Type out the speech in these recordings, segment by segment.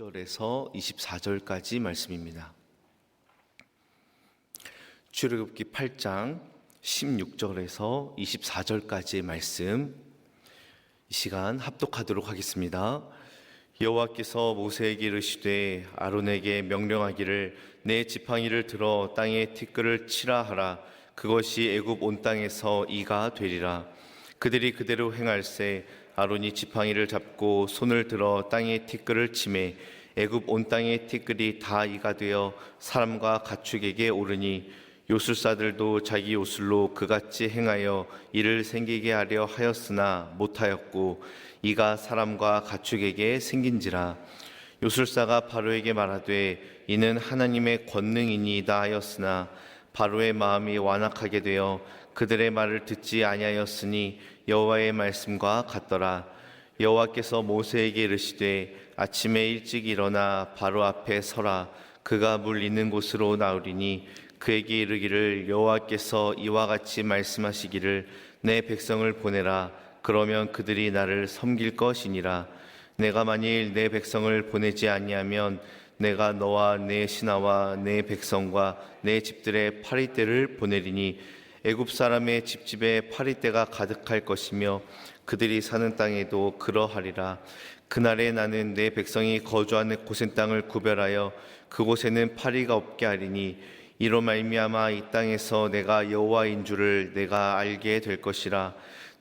16절에서 24절까지 말씀입니다. 출애굽기 8장 16절에서 24절까지의 말씀 이 시간 합독하도록 하겠습니다. 여호와께서 모세에게 이르시되 아론에게 명령하기를 내 지팡이를 들어 땅에 티끌을 치라 하라 그것이 애굽 온 땅에서 이가 되리라 그들이 그대로 행할세 아론이 지팡이를 잡고 손을 들어 땅에 티끌을 치매 애굽 온 땅의 티끌이 다 이가 되어 사람과 가축에게 오르니 요술사들도 자기 요술로 그같이 행하여 이를 생기게 하려 하였으나 못하였고 이가 사람과 가축에게 생긴지라. 요술사가 바로에게 말하되 이는 하나님의 권능이니이다 하였으나 바로의 마음이 완악하게 되어 그들의 말을 듣지 아니하였으니 여호와의 말씀과 같더라. 여호와께서 모세에게 이르시되 아침에 일찍 일어나 바로 앞에 서라. 그가 물 있는 곳으로 나오리니 그에게 이르기를 여호와께서 이와 같이 말씀하시기를 내 백성을 보내라. 그러면 그들이 나를 섬길 것이니라. 내가 만일 내 백성을 보내지 아니하면 내가 너와 내 신하와 내 백성과 내 집들의 파리떼를 보내리니 애굽 사람의 집집에 파리떼가 가득할 것이며 그들이 사는 땅에도 그러하리라. 그날에 나는 내 백성이 거주하는 곳의 땅을 구별하여 그곳에는 파리가 없게 하리니 이로 말미암아 이 땅에서 내가 여호와인 줄을 내가 알게 될 것이라.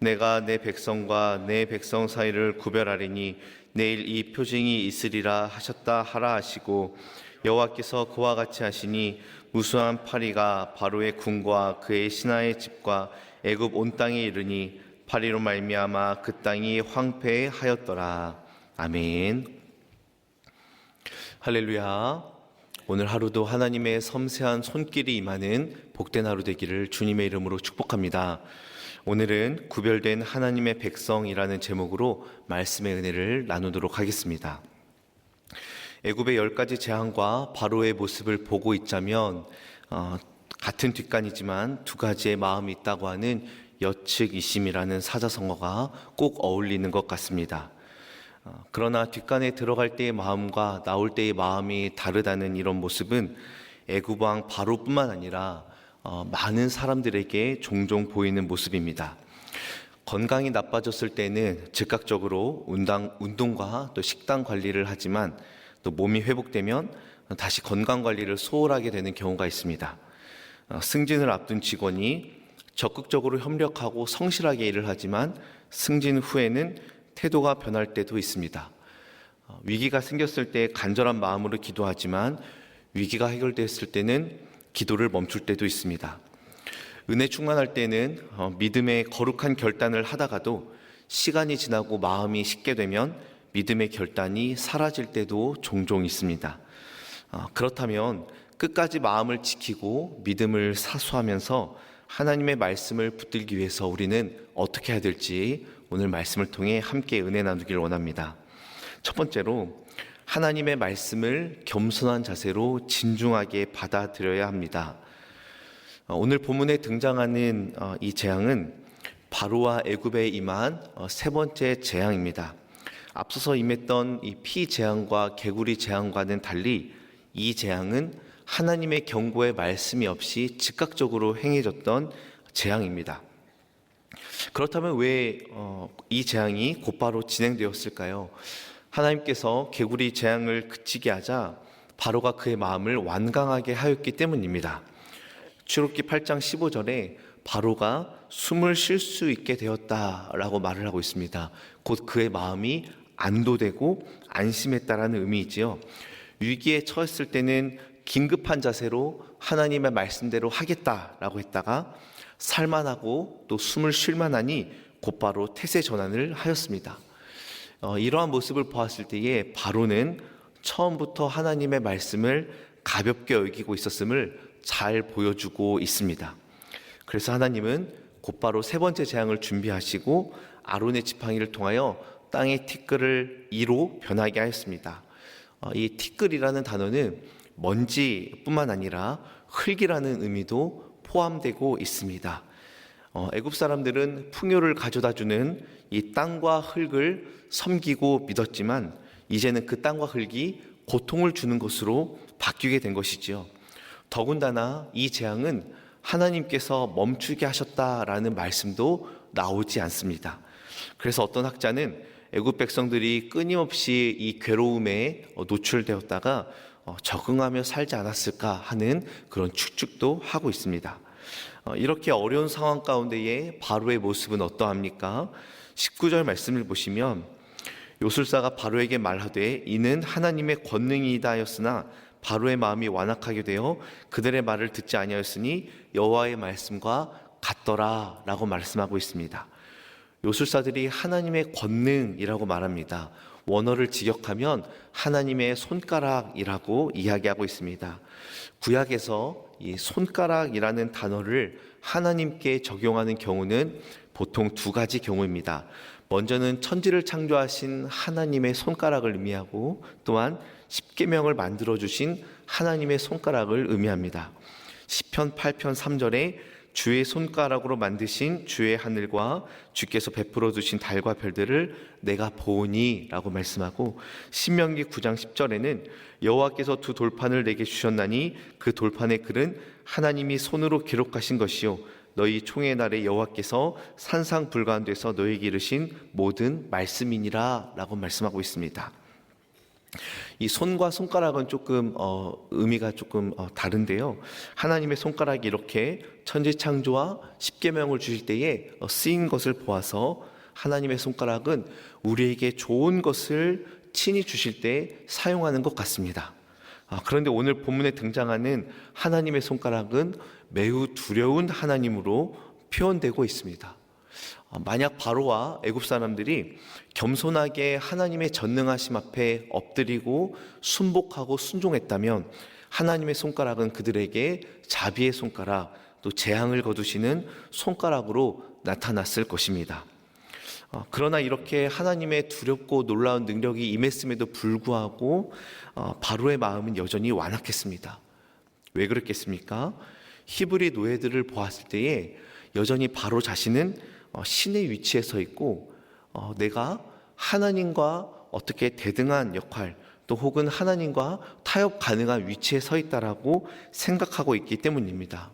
내가 내 백성과 내 백성 사이를 구별하리니 내일 이 표징이 있으리라 하셨다 하라 하시고 여호와께서 그와 같이 하시니 무수한 파리가 바로의 궁과 그의 신하의 집과 애굽 온 땅에 이르니 파리로 말미암아 그 땅이 황폐하였더라 아멘 할렐루야 오늘 하루도 하나님의 섬세한 손길이 임하는 복된 하루 되기를 주님의 이름으로 축복합니다. 오늘은 구별된 하나님의 백성이라는 제목으로 말씀의 은혜를 나누도록 하겠습니다. 애굽의 열 가지 재앙과 바로의 모습을 보고 있자면 어, 같은 뒷간이지만 두 가지의 마음이 있다고 하는 여측이심이라는 사자성어가 꼭 어울리는 것 같습니다. 어, 그러나 뒷간에 들어갈 때의 마음과 나올 때의 마음이 다르다는 이런 모습은 애굽 왕 바로뿐만 아니라 어, 많은 사람들에게 종종 보이는 모습입니다. 건강이 나빠졌을 때는 즉각적으로 운동, 운동과 또 식단 관리를 하지만 또 몸이 회복되면 다시 건강 관리를 소홀하게 되는 경우가 있습니다. 어, 승진을 앞둔 직원이 적극적으로 협력하고 성실하게 일을 하지만 승진 후에는 태도가 변할 때도 있습니다. 어, 위기가 생겼을 때 간절한 마음으로 기도하지만 위기가 해결됐을 때는 기도를 멈출 때도 있습니다. 은혜 충만할 때는 어, 믿음의 거룩한 결단을 하다가도 시간이 지나고 마음이 식게 되면 믿음의 결단이 사라질 때도 종종 있습니다. 어, 그렇다면 끝까지 마음을 지키고 믿음을 사수하면서 하나님의 말씀을 붙들기 위해서 우리는 어떻게 해야 될지 오늘 말씀을 통해 함께 은혜 나누기를 원합니다. 첫 번째로 하나님의 말씀을 겸손한 자세로 진중하게 받아들여야 합니다. 어, 오늘 본문에 등장하는 어, 이 재앙은 바로와 애굽에 임한 어, 세 번째 재앙입니다. 앞서서 임했던 이 피 재앙과 개구리 재앙과는 달리 이 재앙은 하나님의 경고의 말씀이 없이 즉각적으로 행해졌던 재앙입니다. 그렇다면 왜이 어, 재앙이 곧바로 진행되었을까요? 하나님께서 개구리 재앙을 그치게 하자 바로가 그의 마음을 완강하게 하였기 때문입니다. 출애굽기 8장 15절에 바로가 숨을 쉴 수 있게 되었다라고 말을 하고 있습니다. 곧 그의 마음이 안도되고 안심했다라는 의미이지요. 위기에 처했을 때는 긴급한 자세로 하나님의 말씀대로 하겠다라고 했다가 살만하고 또 숨을 쉴 만하니 곧바로 태세 전환을 하였습니다. 어, 이러한 모습을 보았을 때에 바로는 처음부터 하나님의 말씀을 가볍게 여기고 있었음을 잘 보여주고 있습니다. 그래서 하나님은 곧바로 세 번째 재앙을 준비하시고 아론의 지팡이를 통하여 땅의 티끌을 이로 변하게 하였습니다. 어, 이 티끌이라는 단어는 먼지뿐만 아니라 흙이라는 의미도 포함되고 있습니다. 어, 애굽 사람들은 풍요를 가져다 주는 이 땅과 흙을 섬기고 믿었지만 이제는 그 땅과 흙이 고통을 주는 것으로 바뀌게 된 것이지요. 더군다나 이 재앙은 하나님께서 멈추게 하셨다라는 말씀도 나오지 않습니다. 그래서 어떤 학자는 애굽 백성들이 끊임없이 이 괴로움에 노출되었다가 어, 적응하며 살지 않았을까 하는 그런 추측도 하고 있습니다. 어, 이렇게 어려운 상황 가운데에 바로의 모습은 어떠합니까? 19절 말씀을 보시면 요술사가 바로에게 말하되 이는 하나님의 권능이다 하였으나 바로의 마음이 완악하게 되어 그들의 말을 듣지 아니하였으니 여호와의 말씀과 같더라라고 말씀하고 있습니다. 요술사들이 하나님의 권능이라고 말합니다. 원어를 직역하면 하나님의 손가락이라고 이야기하고 있습니다. 구약에서 이 손가락이라는 단어를 하나님께 적용하는 경우는 보통 두 가지 경우입니다. 먼저는 천지를 창조하신 하나님의 손가락을 의미하고 또한 십계명을 만들어 주신 하나님의 손가락을 의미합니다. 시편 8편 3절에 주의 손가락으로 만드신 주의 하늘과 주께서 베풀어 두신 달과 별들을 내가 보니라고 말씀하고 신명기 9장 10절에는 여호와께서 두 돌판을 내게 주셨나니 그 돌판의 글은 하나님이 손으로 기록하신 것이요 너희 총의 날에 여호와께서 산상 불가운데서 너희에게 이르신 모든 말씀이니라라고 말씀하고 있습니다. 이 손과 손가락은 조금 어, 의미가 조금 어, 다른데요. 하나님의 손가락이 이렇게 천지 창조와 십계명을 주실 때에 어, 쓰인 것을 보아서 하나님의 손가락은 우리에게 좋은 것을 친히 주실 때 사용하는 것 같습니다. 아, 그런데 오늘 본문에 등장하는 하나님의 손가락은 매우 두려운 하나님으로 표현되고 있습니다. 아, 만약 바로와 애굽 사람들이 겸손하게 하나님의 전능하심 앞에 엎드리고 순복하고 순종했다면 하나님의 손가락은 그들에게 자비의 손가락 또 재앙을 거두시는 손가락으로 나타났을 것입니다. 어, 그러나 이렇게 하나님의 두렵고 놀라운 능력이 임했음에도 불구하고 어, 바로의 마음은 여전히 완악했습니다. 왜 그랬겠습니까? 히브리 노예들을 보았을 때에 여전히 바로 자신은 어, 신의 위치에 서 있고 내가 하나님과 어떻게 대등한 역할 또 혹은 하나님과 타협 가능한 위치에 서 있다라고 생각하고 있기 때문입니다.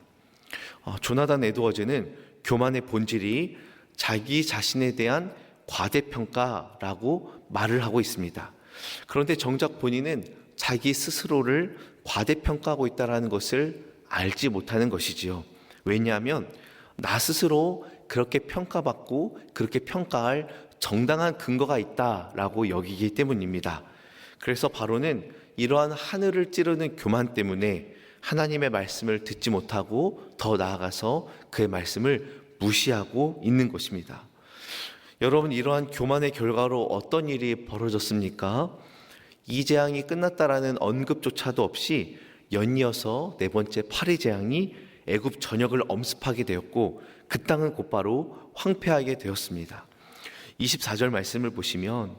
조나단 에드워즈는 교만의 본질이 자기 자신에 대한 과대평가라고 말을 하고 있습니다. 그런데 정작 본인은 자기 스스로를 과대평가하고 있다는 것을 알지 못하는 것이지요. 왜냐하면 나 스스로 그렇게 평가받고 그렇게 평가할 정당한 근거가 있다라고 여기기 때문입니다. 그래서 바로는 이러한 하늘을 찌르는 교만 때문에 하나님의 말씀을 듣지 못하고 더 나아가서 그의 말씀을 무시하고 있는 것입니다. 여러분 이러한 교만의 결과로 어떤 일이 벌어졌습니까? 이 재앙이 끝났다라는 언급조차도 없이 연이어서 네 번째 파리 재앙이 애굽 전역을 엄습하게 되었고 그 땅은 곧바로 황폐하게 되었습니다. 24절 말씀을 보시면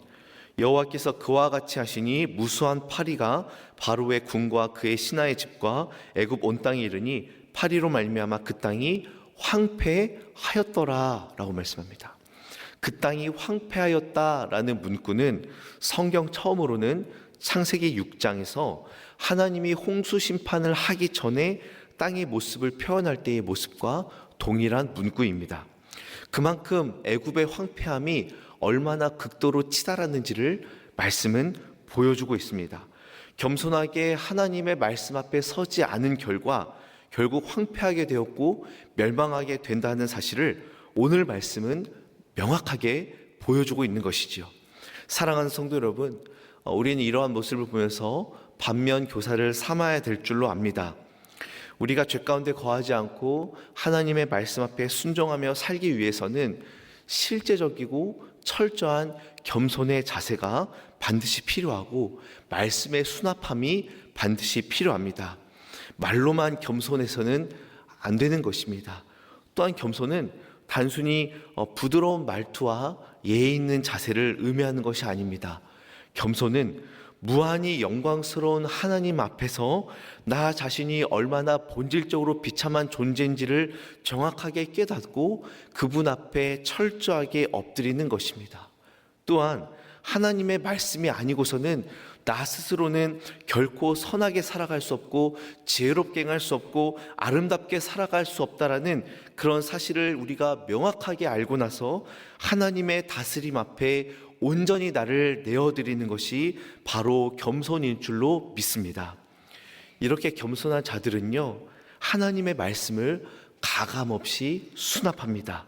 여호와께서 그와 같이 하시니 무수한 파리가 바로의 궁과 그의 신하의 집과 애굽 온 땅에 이르니 파리로 말미암아 그 땅이 황폐하였더라라고 말씀합니다. 그 땅이 황폐하였다라는 문구는 성경 처음으로는 창세기 6장에서 하나님이 홍수 심판을 하기 전에 땅의 모습을 표현할 때의 모습과 동일한 문구입니다. 그만큼 애굽의 황폐함이 얼마나 극도로 치달았는지를 말씀은 보여주고 있습니다. 겸손하게 하나님의 말씀 앞에 서지 않은 결과 결국 황폐하게 되었고 멸망하게 된다는 사실을 오늘 말씀은 명확하게 보여주고 있는 것이지요. 사랑하는 성도 여러분, 어, 우리는 이러한 모습을 보면서 반면 교사를 삼아야 될 줄로 압니다. 우리가 죄 가운데 거하지 않고 하나님의 말씀 앞에 순종하며 살기 위해서는 실제적이고 철저한 겸손의 자세가 반드시 필요하고 말씀의 수납함이 반드시 필요합니다. 말로만 겸손해서는 안 되는 것입니다. 또한 겸손은 단순히 어, 부드러운 말투와 예의 있는 자세를 의미하는 것이 아닙니다. 겸손은 무한히 영광스러운 하나님 앞에서 나 자신이 얼마나 본질적으로 비참한 존재인지를 정확하게 깨닫고 그분 앞에 철저하게 엎드리는 것입니다. 또한 하나님의 말씀이 아니고서는 나 스스로는 결코 선하게 살아갈 수 없고 지혜롭게 행할 수 없고 아름답게 살아갈 수 없다라는 그런 사실을 우리가 명확하게 알고 나서 하나님의 다스림 앞에 온전히 나를 내어드리는 것이 바로 겸손인 줄로 믿습니다. 이렇게 겸손한 자들은요, 하나님의 말씀을 가감 없이 수납합니다.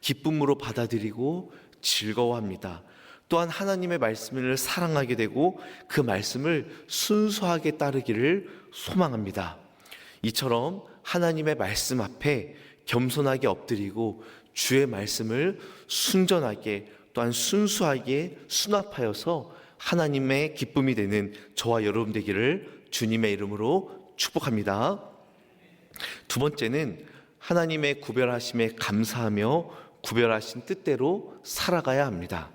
기쁨으로 받아들이고 즐거워합니다. 또한 하나님의 말씀을 사랑하게 되고 그 말씀을 순수하게 따르기를 소망합니다. 이처럼 하나님의 말씀 앞에 겸손하게 엎드리고 주의 말씀을 순전하게 또한 순수하게 수납하여서 하나님의 기쁨이 되는 저와 여러분 되기를 주님의 이름으로 축복합니다. 두 번째는 하나님의 구별하심에 감사하며 구별하신 뜻대로 살아가야 합니다.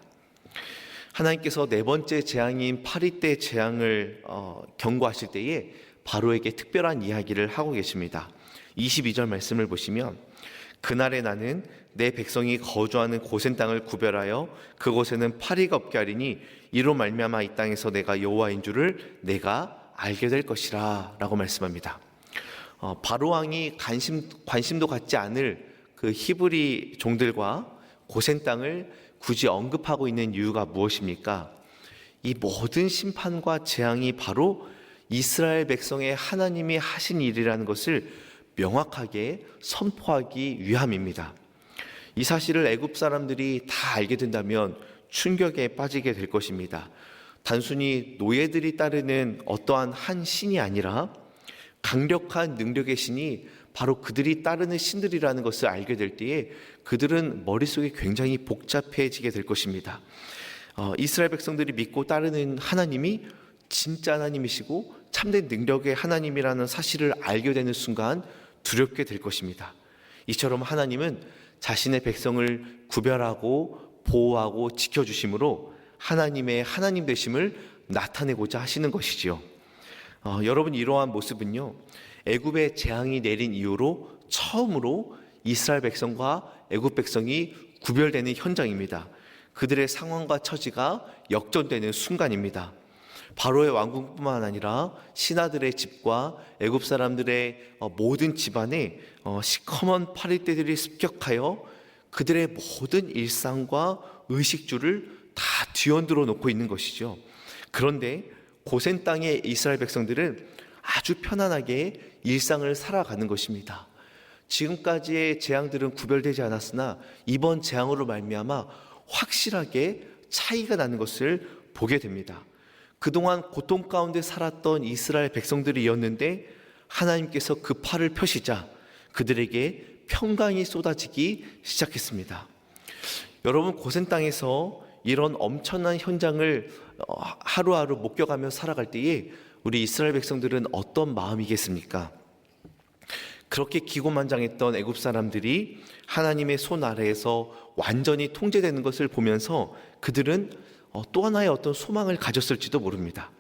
하나님께서 네 번째 재앙인 파리 때 재앙을 어, 경고하실 때에 바로에게 특별한 이야기를 하고 계십니다. 22절 말씀을 보시면 그날에 나는 내 백성이 거주하는 고센 땅을 구별하여 그곳에는 파리가 없게 하리니 이로 말미암아 이 땅에서 내가 여호와인 줄을 내가 알게 될 것이라라고 말씀합니다. 어, 바로 왕이 관심 관심도 갖지 않을 그 히브리 종들과 고센 땅을 굳이 언급하고 있는 이유가 무엇입니까? 이 모든 심판과 재앙이 바로 이스라엘 백성의 하나님이 하신 일이라는 것을 명확하게 선포하기 위함입니다. 이 사실을 애굽 사람들이 다 알게 된다면 충격에 빠지게 될 것입니다. 단순히 노예들이 따르는 어떠한 한 신이 아니라 강력한 능력의 신이 바로 그들이 따르는 신들이라는 것을 알게 될 때에 그들은 머릿속이 굉장히 복잡해지게 될 것입니다. 어, 이스라엘 백성들이 믿고 따르는 하나님이 진짜 하나님이시고 참된 능력의 하나님이라는 사실을 알게 되는 순간 두렵게 될 것입니다. 이처럼 하나님은 자신의 백성을 구별하고 보호하고 지켜주심으로 하나님의 하나님 되심을 나타내고자 하시는 것이지요. 어, 여러분 이러한 모습은요 애굽의 재앙이 내린 이후로 처음으로 이스라엘 백성과 애굽 백성이 구별되는 현장입니다. 그들의 상황과 처지가 역전되는 순간입니다. 바로의 왕궁뿐만 아니라 신하들의 집과 애굽 사람들의 어, 모든 집안에 어, 시커먼 파리떼들이 습격하여 그들의 모든 일상과 의식주를 다 뒤흔들어 놓고 있는 것이죠. 그런데 고센 땅의 이스라엘 백성들은 아주 편안하게 일상을 살아가는 것입니다. 지금까지의 재앙들은 구별되지 않았으나 이번 재앙으로 말미암아 확실하게 차이가 나는 것을 보게 됩니다. 그동안 고통 가운데 살았던 이스라엘 백성들이었는데 하나님께서 그 팔을 펴시자 그들에게 평강이 쏟아지기 시작했습니다. 여러분 고센 땅에서 이런 엄청난 현장을 어, 하루하루 목격하며 살아갈 때에 우리 이스라엘 백성들은 어떤 마음이겠습니까? 그렇게 기고만장했던 애굽 사람들이 하나님의 손 아래에서 완전히 통제되는 것을 보면서 그들은 어, 또 하나의 어떤 소망을 가졌을지도 모릅니다.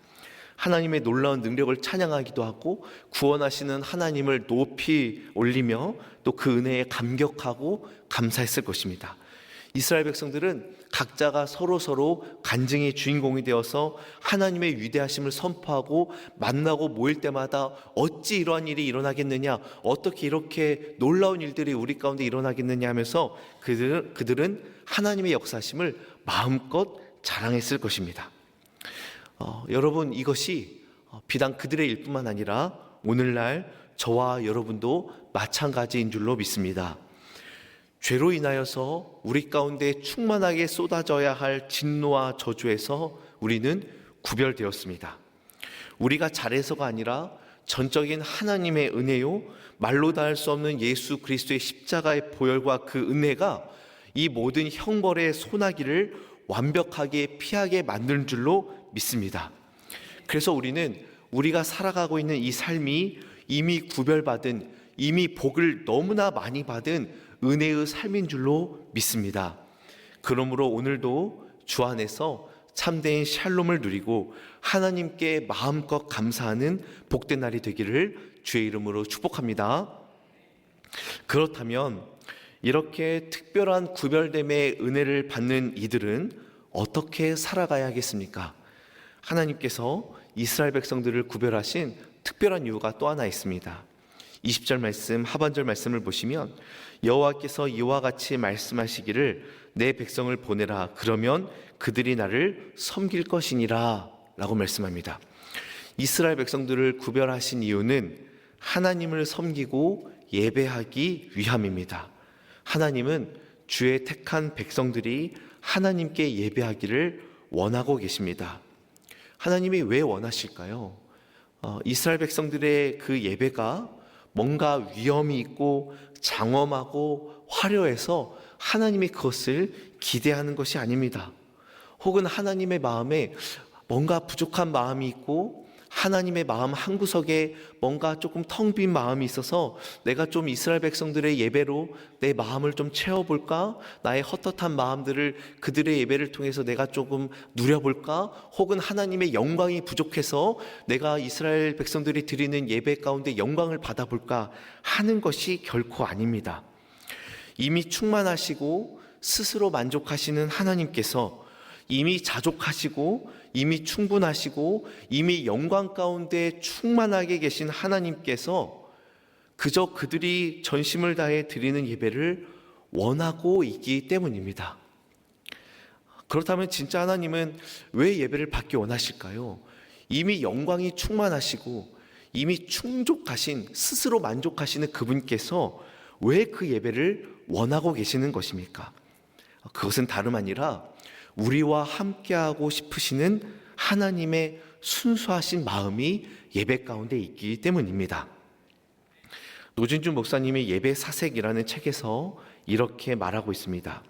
하나님의 놀라운 능력을 찬양하기도 하고 구원하시는 하나님을 높이 올리며 또 그 은혜에 감격하고 감사했을 것입니다. 이스라엘 백성들은 각자가 서로 서로 간증의 주인공이 되어서 하나님의 위대하심을 선포하고 만나고 모일 때마다 어찌 이러한 일이 일어나겠느냐, 어떻게 이렇게 놀라운 일들이 우리 가운데 일어나겠느냐 하면서 그들은 하나님의 역사심을 마음껏 자랑했을 것입니다. 어, 여러분 이것이 어, 비단 그들의 일뿐만 아니라 오늘날 저와 여러분도 마찬가지인 줄로 믿습니다. 죄로 인하여서 우리 가운데 충만하게 쏟아져야 할 진노와 저주에서 우리는 구별되었습니다. 우리가 잘해서가 아니라 전적인 하나님의 은혜요, 말로 다 할 수 없는 예수 그리스도의 십자가의 보혈과 그 은혜가 이 모든 형벌의 소나기를 완벽하게 피하게 만드는 줄로 믿습니다. 그래서 우리는 우리가 살아가고 있는 이 삶이 이미 구별받은 이미 복을 너무나 많이 받은 은혜의 삶인 줄로 믿습니다. 그러므로 오늘도 주 안에서 참된 샬롬을 누리고 하나님께 마음껏 감사하는 복된 날이 되기를 주의 이름으로 축복합니다. 그렇다면 이렇게 특별한 구별됨의 은혜를 받는 이들은 어떻게 살아가야 하겠습니까? 하나님께서 이스라엘 백성들을 구별하신 특별한 이유가 또 하나 있습니다. 20절 말씀 하반절 말씀을 보시면 여호와께서 이와 같이 말씀하시기를 내 백성을 보내라 그러면 그들이 나를 섬길 것이니라라고 말씀합니다. 이스라엘 백성들을 구별하신 이유는 하나님을 섬기고 예배하기 위함입니다. 하나님은 주의 택한 백성들이 하나님께 예배하기를 원하고 계십니다. 하나님이 왜 원하실까요? 어, 이스라엘 백성들의 그 예배가 뭔가 위험이 있고 장엄하고 화려해서 하나님이 그것을 기대하는 것이 아닙니다. 혹은 하나님의 마음에 뭔가 부족한 마음이 있고 하나님의 마음 한 구석에 뭔가 조금 텅 빈 마음이 있어서 내가 좀 이스라엘 백성들의 예배로 내 마음을 좀 채워볼까? 나의 헛헛한 마음들을 그들의 예배를 통해서 내가 조금 누려볼까? 혹은 하나님의 영광이 부족해서 내가 이스라엘 백성들이 드리는 예배 가운데 영광을 받아볼까? 하는 것이 결코 아닙니다. 이미 충만하시고 스스로 만족하시는 하나님께서 이미 자족하시고 이미 충분하시고 이미 영광 가운데 충만하게 계신 하나님께서 그저 그들이 전심을 다해 드리는 예배를 원하고 있기 때문입니다. 그렇다면 진짜 하나님은 왜 예배를 받기 원하실까요? 이미 영광이 충만하시고 이미 충족하신 스스로 만족하시는 그분께서 왜 그 예배를 원하고 계시는 것입니까? 그것은 다름 아니라 우리와 함께하고 싶으시는 하나님의 순수하신 마음이 예배 가운데 있기 때문입니다. 노진준 목사님이 예배 사색이라는 책에서 이렇게 말하고 있습니다.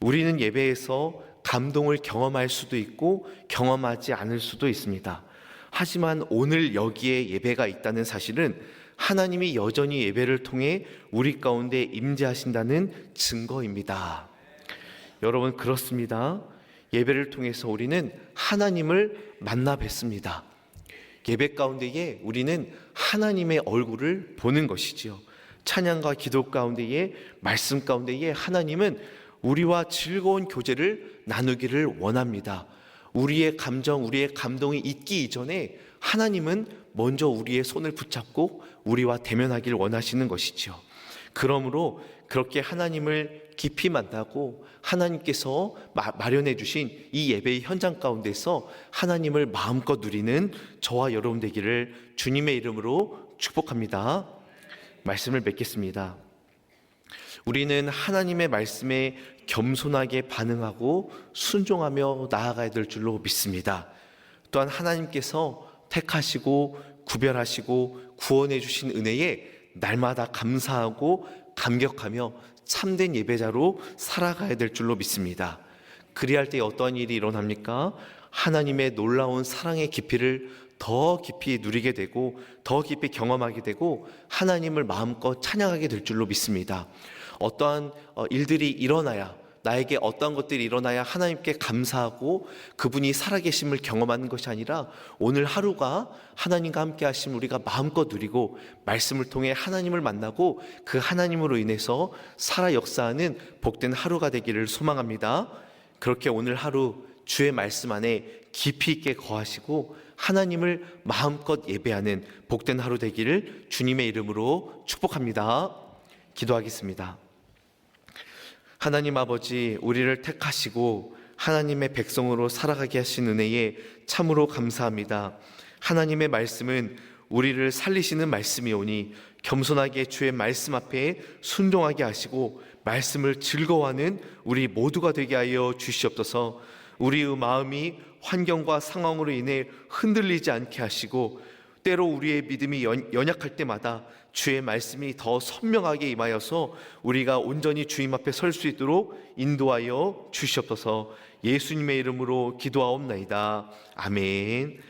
우리는 예배에서 감동을 경험할 수도 있고 경험하지 않을 수도 있습니다. 하지만 오늘 여기에 예배가 있다는 사실은 하나님이 여전히 예배를 통해 우리 가운데 임재하신다는 증거입니다. 여러분 그렇습니다. 예배를 통해서 우리는 하나님을 만나 뵙습니다. 예배 가운데에 우리는 하나님의 얼굴을 보는 것이지요. 찬양과 기도 가운데에 말씀 가운데에 하나님은 우리와 즐거운 교제를 나누기를 원합니다. 우리의 감정, 우리의 감동이 있기 이전에 하나님은 먼저 우리의 손을 붙잡고 우리와 대면하기를 원하시는 것이지요. 그러므로 그렇게 하나님을 깊이 만나고 하나님께서 마련해 주신 이 예배의 현장 가운데서 하나님을 마음껏 누리는 저와 여러분 되기를 주님의 이름으로 축복합니다. 말씀을 맺겠습니다. 우리는 하나님의 말씀에 겸손하게 반응하고 순종하며 나아가야 될 줄로 믿습니다. 또한 하나님께서 택하시고 구별하시고 구원해 주신 은혜에 날마다 감사하고 감격하며 참된 예배자로 살아가야 될 줄로 믿습니다. 그리할 때 어떠한 일이 일어납니까? 하나님의 놀라운 사랑의 깊이를 더 깊이 누리게 되고 더 깊이 경험하게 되고 하나님을 마음껏 찬양하게 될 줄로 믿습니다. 어떠한 어, 일들이 일어나야 나에게 어떤 것들이 일어나야 하나님께 감사하고 그분이 살아계심을 경험하는 것이 아니라 오늘 하루가 하나님과 함께 하심 우리가 마음껏 누리고 말씀을 통해 하나님을 만나고 그 하나님으로 인해서 살아 역사하는 복된 하루가 되기를 소망합니다. 그렇게 오늘 하루 주의 말씀 안에 깊이 있게 거하시고 하나님을 마음껏 예배하는 복된 하루 되기를 주님의 이름으로 축복합니다. 기도하겠습니다. 하나님 아버지, 우리를 택하시고 하나님의 백성으로 살아가게 하신 은혜에 참으로 감사합니다. 하나님의 말씀은 우리를 살리시는 말씀이오니 겸손하게 주의 말씀 앞에 순종하게 하시고 말씀을 즐거워하는 우리 모두가 되게 하여 주시옵소서. 우리의 마음이 환경과 상황으로 인해 흔들리지 않게 하시고 때로 우리의 믿음이 연약할 때마다 주의 말씀이 더 선명하게 임하여서 우리가 온전히 주님 앞에 설 수 있도록 인도하여 주시옵소서 예수님의 이름으로 기도하옵나이다. 아멘.